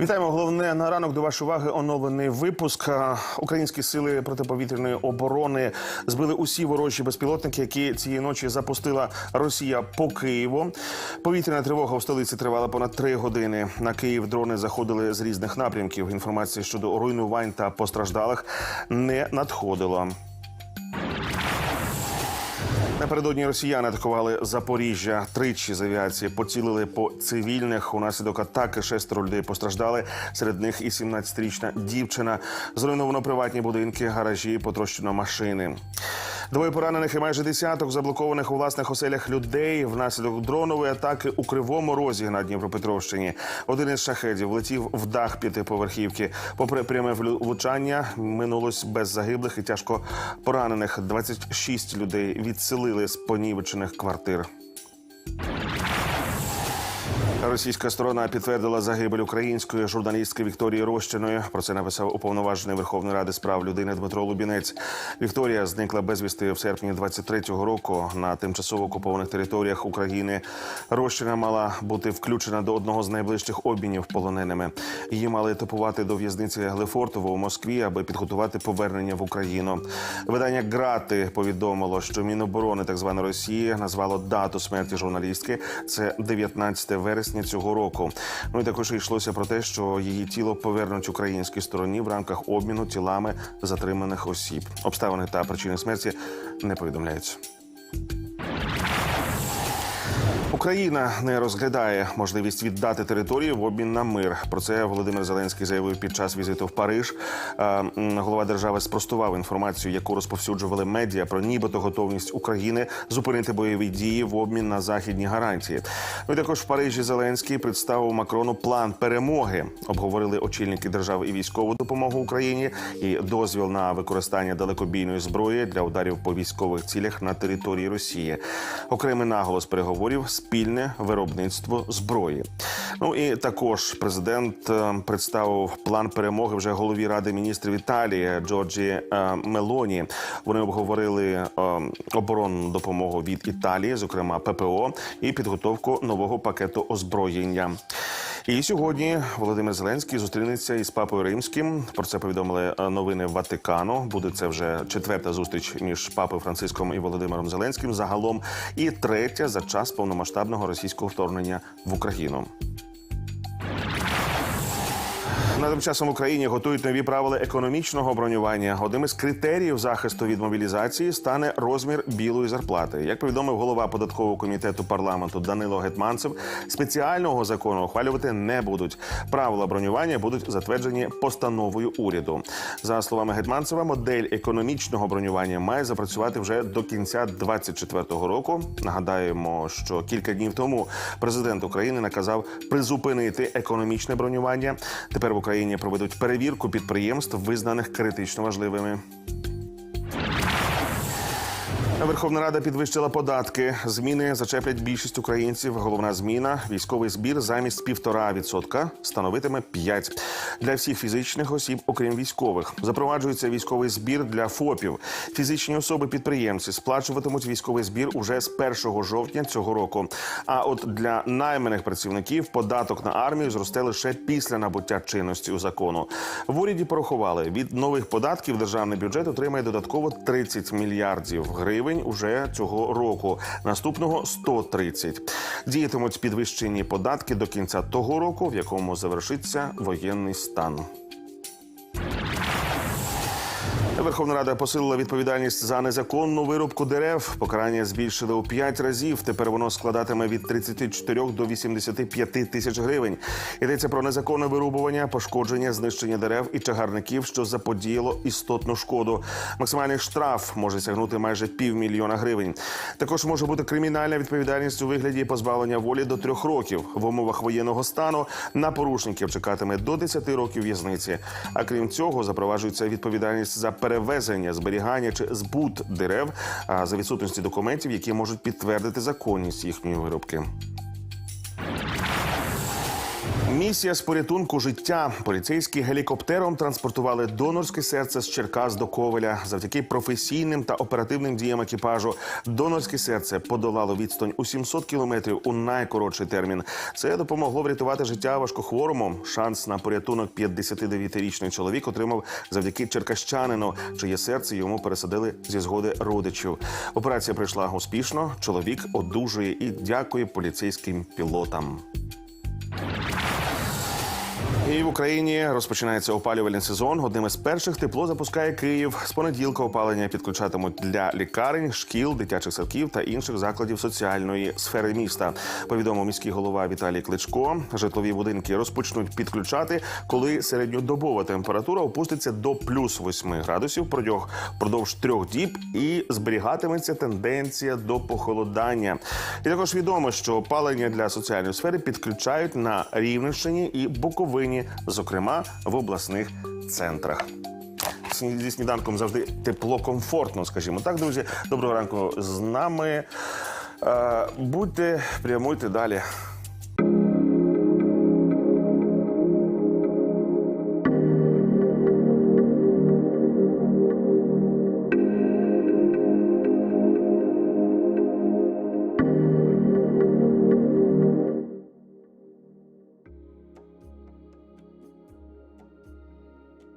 Вітаємо. Головне на ранок до вашої уваги оновлений випуск. Українські сили протиповітряної оборони збили усі ворожі безпілотники, які цієї ночі запустила Росія по Києву. Повітряна тривога в столиці тривала понад три години. На Київ дрони заходили з різних напрямків. Інформації щодо руйнувань та постраждалих не надходило. Напередодні росіяни атакували Запоріжжя. Тричі з авіації поцілили по цивільних. Унаслідок атаки шестеро людей постраждали. Серед них і 17-річна дівчина. Зруйновано приватні будинки, гаражі, потрощено машини. Двоє поранених і майже десяток заблокованих у власних оселях людей внаслідок дронової атаки у Кривому Розі на Дніпропетровщині. Один із шахедів влетів в дах п'ятиповерхівки. Попри пряме влучання, минулось без загиблих і тяжко поранених. 26 людей відселили з понівечених квартир. Російська сторона підтвердила загибель української журналістки Вікторії Рощиної. Про це написав уповноважений Верховної Ради з прав людини Дмитро Лубінець. Вікторія зникла безвісти в серпні 23-го року на тимчасово окупованих територіях України. Рощина мала бути включена до одного з найближчих обмінів полоненими. Її мали етапувати до в'язниці Глефортово у Москві, аби підготувати повернення в Україну. Видання Грати повідомило, що Міноборони так званої Росії назвало дату смерті журналістки. Це 19 вересня цього року. Ну і також йшлося про те, що її тіло повернуть українській стороні в рамках обміну тілами затриманих осіб. Обставини та причини смерті не повідомляються. Україна не розглядає можливість віддати територію в обмін на мир. Про це Володимир Зеленський заявив під час візиту в Париж. Е, Голова держави спростував інформацію, яку розповсюджували медіа про нібито готовність України зупинити бойові дії в обмін на західні гарантії. Ну також в Парижі Зеленський представив Макрону план перемоги. Обговорили очільники держави і військову допомогу Україні і дозвіл на використання далекобійної зброї для ударів по військових цілях на території Росії. Окремий наголос переговорів спільне виробництво зброї. Ну і також президент е, представив план перемоги вже голові ради міністрів Італії Джорджі е, Мелоні. Вони обговорили е, оборонну допомогу від Італії, зокрема ППО, і підготовку нового пакету озброєння. І сьогодні Володимир Зеленський зустрінеться із папою римським. Про це повідомили е, новини Ватикану. Буде це вже четверта зустріч між папою Франциском і Володимиром Зеленським. Загалом і третя за час повномасштабного російського вторгнення в Україну. На тим часом в Україні готують нові правила економічного бронювання. Одним із критеріїв захисту від мобілізації стане розмір білої зарплати. Як повідомив голова податкового комітету парламенту Данило Гетманцев, спеціального закону ухвалювати не будуть. Правила бронювання будуть затверджені постановою уряду. За словами Гетманцева, модель економічного бронювання має запрацювати вже до кінця 2024 року. Нагадаємо, що кілька днів тому президент України наказав призупинити економічне бронювання. Тепер в Україні проведуть перевірку підприємств, визнаних критично важливими. Верховна Рада підвищила податки. Зміни зачеплять більшість українців. Головна зміна військовий збір замість півтора відсотка становитиме 5. для всіх фізичних осіб, окрім військових. Запроваджується військовий збір для ФОПів. Фізичні особи-підприємці сплачуватимуть військовий збір уже з 1 жовтня цього року. А от для найманих працівників податок на армію зросте лише після набуття чинності у закону. В уряді порахували від нових податків державний бюджет отримає додатково 30 мільярдів гривень уже цього року. Наступного 130. Діятимуть підвищені податки до кінця того року, в якому завершиться воєнний стан. Верховна Рада посилила відповідальність за незаконну вирубку дерев. Покарання збільшили у 5 разів. Тепер воно складатиме від 34 до 85 тисяч гривень. Йдеться про незаконне вирубування, пошкодження, знищення дерев і чагарників, що заподіяло істотну шкоду. Максимальний штраф може сягнути майже півмільйона гривень. Також може бути кримінальна відповідальність у вигляді позбавлення волі до трьох років. В умовах воєнного стану на порушників чекатиме до 10 років в'язниці. А крім цього, запроваджується відповідальність за перевезення, зберігання чи збут дерев за відсутності документів, які можуть підтвердити законність їхньої виробки. Місія з порятунку життя. Поліцейські гелікоптером транспортували донорське серце з Черкас до Ковеля. Завдяки професійним та оперативним діям екіпажу донорське серце подолало відстань у 700 кілометрів у найкоротший термін. Це допомогло врятувати життя важкохворому. Шанс на порятунок 59-річний чоловік отримав завдяки черкащанину, чиє серце йому пересадили зі згоди родичів. Операція пройшла успішно. Чоловік одужує і дякує поліцейським пілотам. І в Україні розпочинається опалювальний сезон. Одним із перших тепло запускає Київ. З понеділка опалення підключатимуть для лікарень, шкіл, дитячих садків та інших закладів соціальної сфери міста. Повідомив міський голова Віталій Кличко. Житлові будинки розпочнуть підключати, коли середньодобова температура опуститься до плюс 8 градусів продовж трьох діб і зберігатиметься тенденція до похолодання. І також відомо, що опалення для соціальної сфери підключають на Рівненщині і Буковині, зокрема в обласних центрах. Зі сніданком завжди тепло, комфортно, скажімо так, друзі. Доброго ранку з нами. Е, Будьте, прямуйте далі.